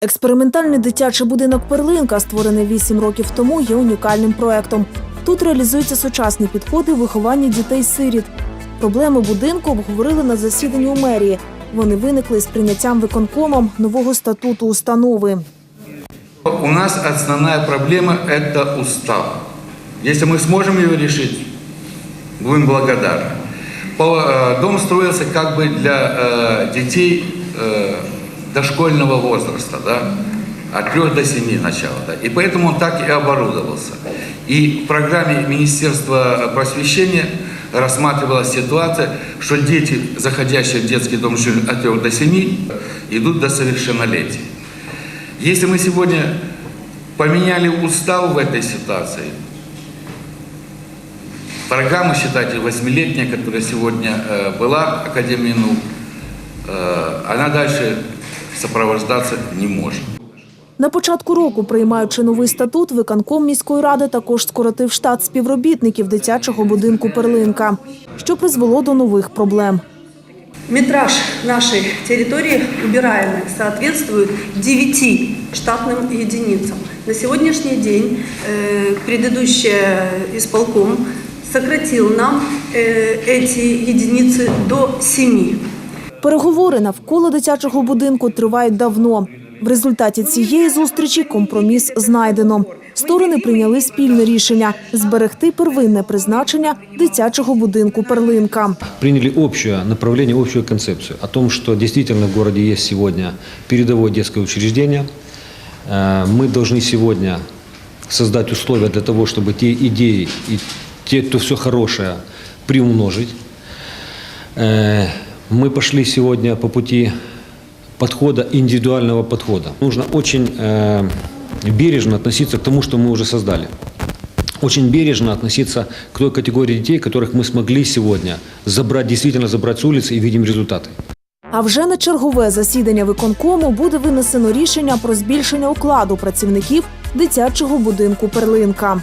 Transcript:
Експериментальний дитячий будинок Перлинка, створений 8 років тому, є унікальним проектом. Тут реалізуються сучасні підходи у вихованні дітей-сиріт. Проблеми будинку обговорили на засіданні у мерії. Вони виникли з прийняттям виконкомом нового статуту установи. У нас основная проблема – это устав. Если мы сможем ее решить, будем благодарны. По- э, Дом строился как бы для э, детей э, дошкольного возраста, да, от 3 до 7 начала. Да, и поэтому он так и оборудовался. И в программе Министерства просвещения рассматривалась ситуация, что дети, заходящие в детский дом от 3 до 7, идут до совершеннолетия. Если мы сегодня поменяли устав в этой ситуации, программа, считайте, восьмилетняя, которая сегодня э, была Академии наук, э, она дальше сопровождаться не может. На початку року, приймаючи новий статут, виконком міської ради також скоротив штат співробітників дитячого будинку Перлинка, що призвело до нових проблем. Метраж нашей территории убираемой соответствует 9 штатным единицам. На сегодняшний день э, предыдущий исполком сократил нам э, эти единицы до 7. Переговори навколо дитячого будинку тривають давно. В результаті цієї зустрічі компроміс знайдено. Сторони прийняли спільне рішення зберегти первинне призначення дитячого будинку Перлинка. приняли общее направление, общую концепцию о том, что действительно в городе есть сегодня передовое детское учреждение. Э, Мы должны сегодня создать условия для того, чтобы те идеи и те, кто все хорошее, приумножить. Э, Мы пошли сегодня по пути подхода, индивидуального подхода. Нужно очень э, бережно относиться к тому, что мы уже создали очень бережно относиться к той категории детей, которых мы смогли сегодня забрать, действительно забрать с улицы и видим результаты. А вже на чергове засідання виконкому буде винесено рішення про збільшення окладу працівників дитячого будинку Перлинка.